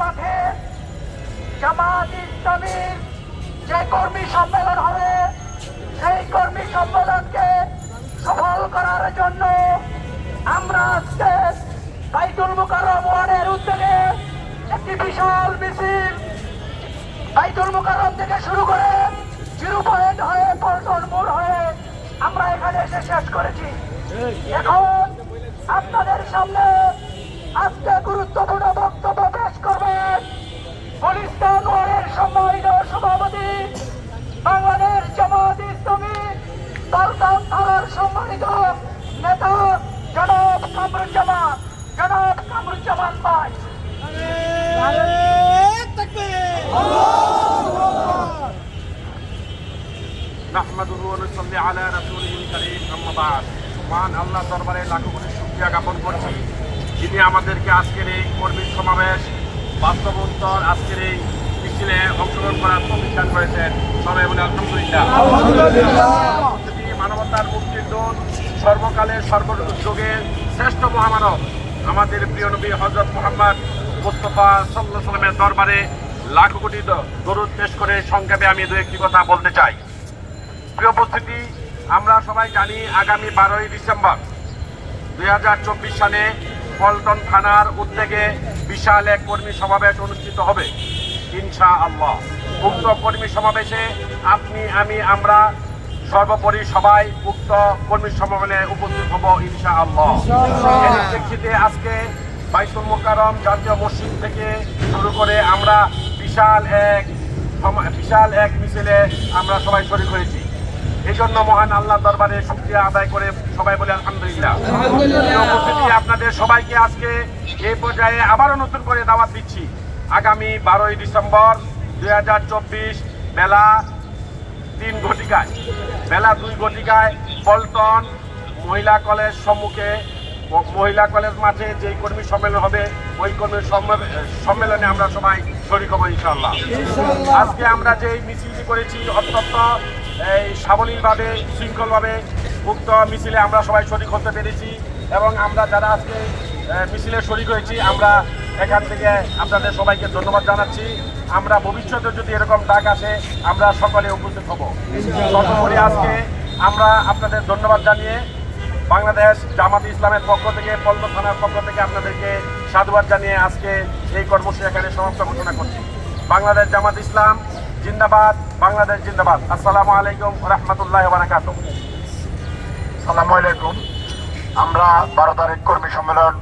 মাঠে জামাত ইসলামীর যে কর্মী সম্মেলন হবে সেই কর্মী সম্মেলনকে সফল করার জন্য আমরা আজকে বাইতুল মুকাররম ওয়ার্ডের উদ্যোগে একটি বিশাল মিছিল বাইতুল মুকাররম থেকে শুরু করে জিরো পয়েন্ট হয়ে পল্টন মোড় হয়ে আমরা এখানে এসে শেষ করেছি। এখন আপনাদের সামনে সম্মানিত সভাপতি, বাংলাদেশ জামাত ইসলামী পাল্টান থানার সম্মানিত নেতা, জনাব কামরুজ্জামান জনাব কামরুজ্জামান ভাই। আলা রাসূলিহিল কারীম, আম্মা বাদ। আল্লাহ দরবারে লাখো কোটি শুকরিয়া জ্ঞাপন যিনি আমাদেরকে আজকের এই কর্মী সমাবেশ বাস্তবন্তর আজকের এই মিছিলে অংশগ্রহণ করার প্রতিষ্ঠান করেছেন সবাই বলে আলহামদুলিল্লাহ। মানবতার মুক্তির দূত সর্বকালের সর্বযুগের শ্রেষ্ঠ মহামানব। আমাদের প্রিয় নবী হজরত মোহাম্মদ মুস্তফা সাল্লাহ সাল্লামের দরবারে লাখো কোটি দরুদ পেশ করে সংক্ষেপে আমি দু একটি কথা বলতে চাই। প্রিয় উপস্থিতি, আমরা সবাই জানি আগামী বারোই ডিসেম্বর দুই হাজার চব্বিশ সালে পল্টন থানার উদ্যোগে বিশাল এক কর্মী সমাবেশ অনুষ্ঠিত হবে। ইনশা আল্লাহ উক্ত কর্মী সমাবেশে আপনি আমি আমরা সর্বোপরি সবাই উক্ত কর্মী সমাবেশে উপস্থিত হব ইনশা আল্লাহ প্রেক্ষিতে আজকে বাইতুল মোকারম জাতীয় মসজিদ থেকে শুরু করে আমরা বিশাল এক বিশাল এক মিছিলে আমরা সবাই শরীর হয়েছি। এই জন্য মহান আল্লাহ দরবারে শুক্রিয়া আদায় করে সবাই বলে আলহামদুলিল্লাহ। উপস্থিতি, আপনাদের সবাইকে আজকে এই পর্যায়ে আবারও নতুন করে দাওয়াত দিচ্ছি। আগামী বারোই ডিসেম্বর দুই হাজার চব্বিশ বেলা তিন ঘটিকায়। বেলা দুই ঘটিকায় পল্টন মহিলা কলেজ সম্মুখে মহিলা কলেজ মাঠে যেই কর্মী সম্মেলন হবে, ওই কর্মী সম্মে- সম্মেলনে আমরা সবাই শরীর হব ইনশাল্লাহ আজকে আমরা যে মিছিলটি করেছি অত্যন্ত, এই সাবলীলভাবে, শৃঙ্খলভাবে, উক্ত মিছিলে আমরা সবাই শরিক হতে পেরেছি এবং আমরা যারা আজকে মিছিলে শরিক হয়েছি। আমরা এখান থেকে আপনাদের সবাইকে ধন্যবাদ জানাচ্ছি। আমরা ভবিষ্যতে যদি এরকম ডাক আসে, আমরা সকলে উপস্থিত হব। সর্বোপরি আজকে আমরা আপনাদের ধন্যবাদ জানিয়ে বাংলাদেশ জামাত ইসলামের পক্ষ থেকে, পল্লব থানার পক্ষ থেকে আপনাদেরকে সাধুবাদ জানিয়ে আজকে এই কর্মসূচি এখানে সমাপ্ত ঘোষণা করছি। বাংলাদেশ জামাত ইসলাম জিন্দাবাদ, বাংলাদেশ জিন্দাবাদ। আসসালামু আলাইকুম রহমতুল্লাহ বারাকাত আলাইকুম। আমরা বারো তারিখ কর্মী সম্মেলন